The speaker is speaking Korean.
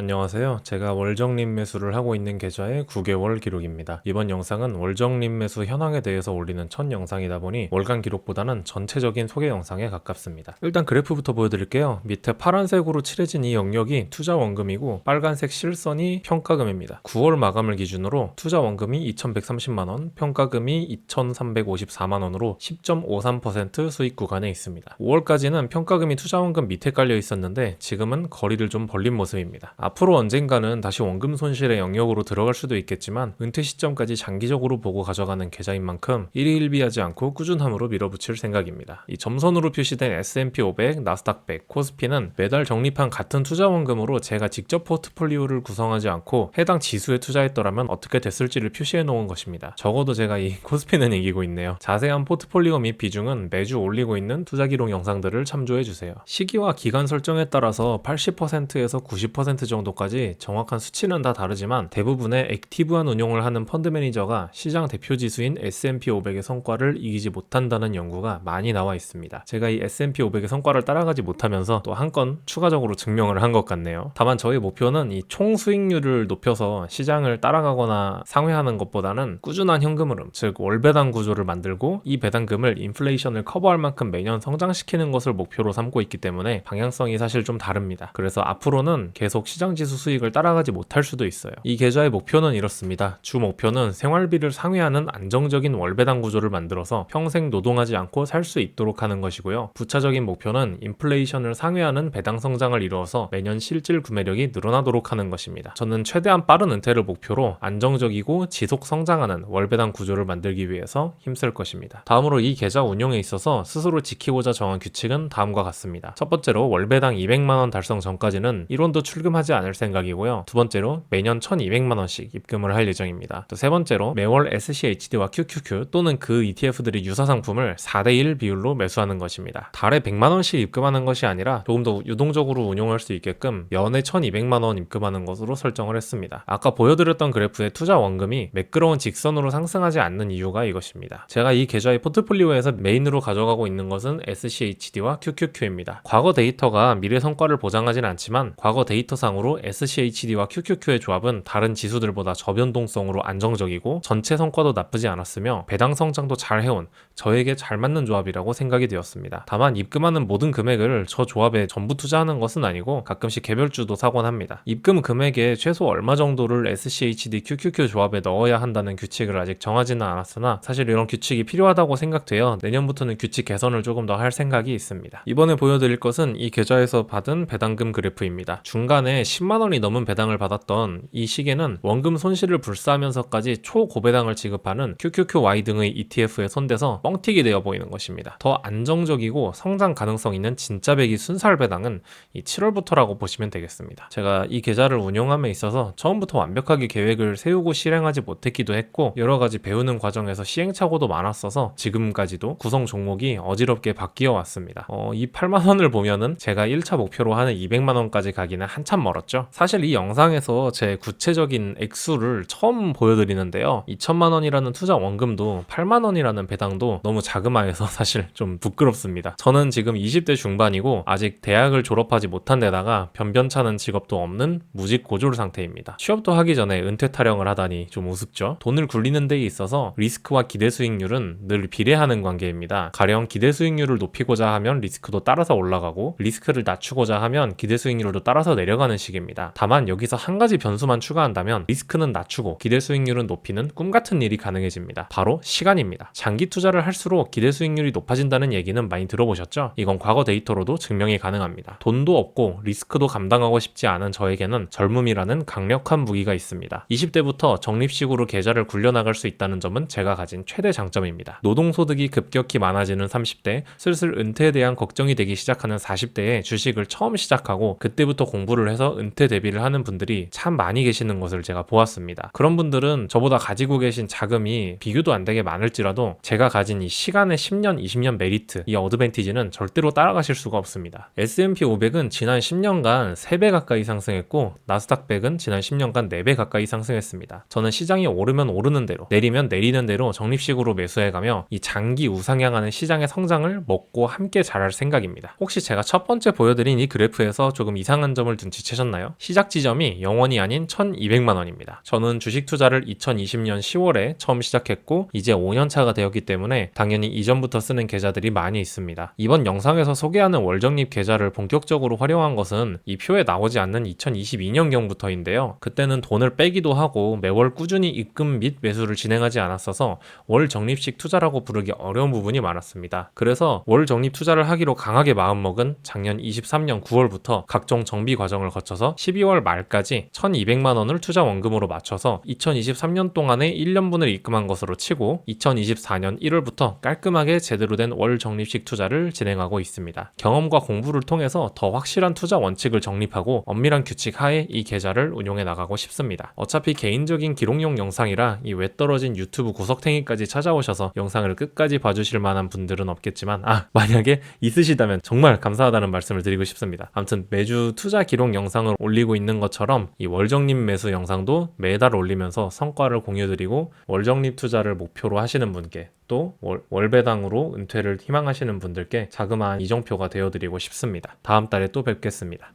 안녕하세요. 제가 월정립 매수를 하고 있는 계좌의 9개월 기록입니다. 이번 영상은 월정립 매수 현황에 대해서 올리는 첫 영상이다 보니 월간 기록보다는 전체적인 소개 영상에 가깝습니다. 일단 그래프부터 보여드릴게요. 밑에 파란색으로 칠해진 이 영역이 투자 원금이고 빨간색 실선이 평가금입니다. 9월 마감을 기준으로 투자 원금이 2,130만원, 평가금이 2,354만원으로 10.53% 수익 구간에 있습니다. 5월까지는 평가금이 투자 원금 밑에 깔려 있었는데 지금은 거리를 좀 벌린 모습입니다. 앞으로 언젠가는 다시 원금 손실의 영역으로 들어갈 수도 있겠지만 은퇴 시점까지 장기적으로 보고 가져가는 계좌인 만큼 일희일비하지 않고 꾸준함으로 밀어붙일 생각입니다. 이 점선으로 표시된 S&P 500, 나스닥 100, 코스피는 매달 적립한 같은 투자 원금으로 제가 직접 포트폴리오를 구성하지 않고 해당 지수에 투자했더라면 어떻게 됐을지를 표시해 놓은 것입니다. 적어도 제가 이 코스피는 이기고 있네요. 자세한 포트폴리오 및 비중은 매주 올리고 있는 투자 기록 영상들을 참조해 주세요. 시기와 기간 설정에 따라서 80%에서 90% 정도 까지 정확한 수치는 다 다르지만 대부분의 액티브한 운용을 하는 펀드 매니저가 시장 대표 지수인 S&P 500의 성과를 이기지 못한다는 연구가 많이 나와 있습니다. 제가 이 S&P 500의 성과를 따라가지 못하면서 또 한 건 추가적으로 증명을 한 것 같네요. 다만 저의 목표는 이 총 수익률을 높여서 시장을 따라가거나 상회하는 것보다는 꾸준한 현금 흐름, 즉 월배당 구조를 만들고 이 배당금을 인플레이션을 커버할 만큼 매년 성장시키는 것을 목표로 삼고 있기 때문에 방향성이 사실 좀 다릅니다. 그래서 앞으로는 계속 시장 지수 수익을 따라가지 못할 수도 있어요. 이 계좌의 목표는 이렇습니다. 주 목표는 생활비를 상회하는 안정적인 월배당 구조를 만들어서 평생 노동하지 않고 살 수 있도록 하는 것이고요. 부차적인 목표는 인플레이션을 상회하는 배당 성장을 이루어서 매년 실질 구매력이 늘어나도록 하는 것입니다. 저는 최대한 빠른 은퇴를 목표로 안정적이고 지속 성장하는 월배당 구조를 만들기 위해서 힘쓸 것입니다. 다음으로 이 계좌 운용에 있어서 스스로 지키고자 정한 규칙은 다음과 같습니다. 첫 번째로 월배당 200만원 달성 전까지는 1원도 출금하지 않을 생각이고요. 두 번째로 매년 1200만 원씩 입금을 할 예정입니다. 또 세 번째로 매월 SCHD와 QQQ 또는 그 ETF들의 유사 상품을 4대1 비율로 매수하는 것입니다. 달에 100만 원씩 입금하는 것이 아니라 조금 더 유동적으로 운용할 수 있게끔 연에 1200만 원 입금하는 것으로 설정을 했습니다. 아까 보여드렸던 그래프의 투자 원금이 매끄러운 직선으로 상승하지 않는 이유가 이것입니다. 제가 이 계좌의 포트폴리오에서 메인으로 가져가고 있는 것은 SCHD와 QQQ입니다. 과거 데이터가 미래 성과를 보장하진 않지만 과거 데이터상으로 SCHD와 QQQ의 조합은 다른 지수들보다 저변동성으로 안정적이고 전체 성과도 나쁘지 않았으며 배당 성장도 잘 해온 저에게 잘 맞는 조합이라고 생각이 되었습니다. 다만 입금하는 모든 금액을 저 조합에 전부 투자하는 것은 아니고 가끔씩 개별주도 사곤 합니다. 입금 금액의 최소 얼마 정도를 SCHD QQQ 조합에 넣어야 한다는 규칙을 아직 정하지는 않았으나 사실 이런 규칙이 필요하다고 생각되어 내년부터는 규칙 개선을 조금 더 할 생각이 있습니다. 이번에 보여드릴 것은 이 계좌에서 받은 배당금 그래프입니다. 중간에 10만 원이 넘은 배당을 받았던 이 시기에는 원금 손실을 불사하면서까지 초고배당을 지급하는 QQQY 등의 ETF에 손대서 뻥튀기 되어 보이는 것입니다. 더 안정적이고 성장 가능성 있는 진짜 배기 순살 배당은 이 7월부터라고 보시면 되겠습니다. 제가 이 계좌를 운용함에 있어서 처음부터 완벽하게 계획을 세우고 실행하지 못했기도 했고 여러 가지 배우는 과정에서 시행착오도 많았어서 지금까지도 구성 종목이 어지럽게 바뀌어 왔습니다. 어, 이 8만 원을 보면은 제가 1차 목표로 하는 200만 원까지 가기는 한참 멀었 죠. 사실 이 영상에서 제 구체적인 액수를 처음 보여드리는데요. 2천만 원이라는 투자 원금도 8만 원이라는 배당도 너무 자그마해서 사실 좀 부끄럽습니다. 저는 지금 20대 중반이고 아직 대학을 졸업하지 못한 데다가 변변찮은 직업도 없는 무직 고졸 상태입니다. 취업도 하기 전에 은퇴 타령을 하다니 좀 우습죠. 돈을 굴리는 데 있어서 리스크와 기대 수익률은 늘 비례하는 관계입니다. 가령 기대 수익률을 높이고자 하면 리스크도 따라서 올라가고 리스크를 낮추고자 하면 기대 수익률도 따라서 내려가는 식 입니다. 다만 여기서 한 가지 변수만 추가한다면 리스크는 낮추고 기대 수익률은 높이는 꿈 같은 일이 가능해집니다. 바로 시간입니다. 장기 투자를 할수록 기대 수익률이 높아진다는 얘기는 많이 들어보셨죠? 이건 과거 데이터로도 증명이 가능합니다. 돈도 없고 리스크도 감당하고 싶지 않은 저에게는 젊음이라는 강력한 무기가 있습니다. 20대부터 적립식으로 계좌를 굴려나갈 수 있다는 점은 제가 가진 최대 장점입니다. 노동소득이 급격히 많아지는 30대, 슬슬 은퇴에 대한 걱정이 되기 시작하는 40대에 주식을 처음 시작하고 그때부터 공부를 해서 은퇴 대비를 하는 분들이 참 많이 계시는 것을 제가 보았습니다. 그런 분들은 저보다 가지고 계신 자금이 비교도 안 되게 많을지라도 제가 가진 이 시간의 10년, 20년 메리트, 이 어드밴티지는 절대로 따라가실 수가 없습니다. S&P 500은 지난 10년간 3배 가까이 상승했고 나스닥 100은 지난 10년간 4배 가까이 상승했습니다. 저는 시장이 오르면 오르는 대로, 내리면 내리는 대로 적립식으로 매수해가며 이 장기 우상향하는 시장의 성장을 먹고 함께 자랄 생각입니다. 혹시 제가 첫 번째 보여드린 이 그래프에서 조금 이상한 점을 눈치채셨나요? 하셨나요? 시작 지점이 0원이 아닌 1200만 원입니다. 저는 주식 투자를 2020년 10월에 처음 시작했고 이제 5년 차가 되었기 때문에 당연히 이전부터 쓰는 계좌들이 많이 있습니다. 이번 영상에서 소개하는 월적립 계좌를 본격적으로 활용한 것은 이 표에 나오지 않는 2022년경부터인데요. 그때는 돈을 빼기도 하고 매월 꾸준히 입금 및 매수를 진행하지 않았어서 월 적립식 투자라고 부르기 어려운 부분이 많았습니다. 그래서 월 적립 투자를 하기로 강하게 마음먹은 작년 23년 9월부터 각종 정비 과정을 거쳐 서 12월 말까지 1200만 원을 투자 원금으로 맞춰서 2023년 동안에 1년분을 입금한 것으로 치고 2024년 1월부터 깔끔하게 제대로 된 월 적립식 투자를 진행하고 있습니다. 경험과 공부를 통해서 더 확실한 투자 원칙을 정립하고 엄밀한 규칙 하에 이 계좌를 운용해 나가고 싶습니다. 어차피 개인적인 기록용 영상이라 이 외 떨어진 유튜브 구석탱이까지 찾아오셔서 영상을 끝까지 봐주실 만한 분들은 없겠지만 아 만약에 있으시다면 정말 감사하다는 말씀을 드리고 싶습니다. 아무튼 매주 투자 기록 영상 을 올리고 있는 것처럼 이 월적립 매수 영상도 매달 올리면서 성과를 공유드리고 월적립 투자를 목표로 하시는 분께 또 월, 월배당으로 은퇴를 희망하시는 분들께 자그마한 이정표가 되어드리고 싶습니다. 다음 달에 또 뵙겠습니다.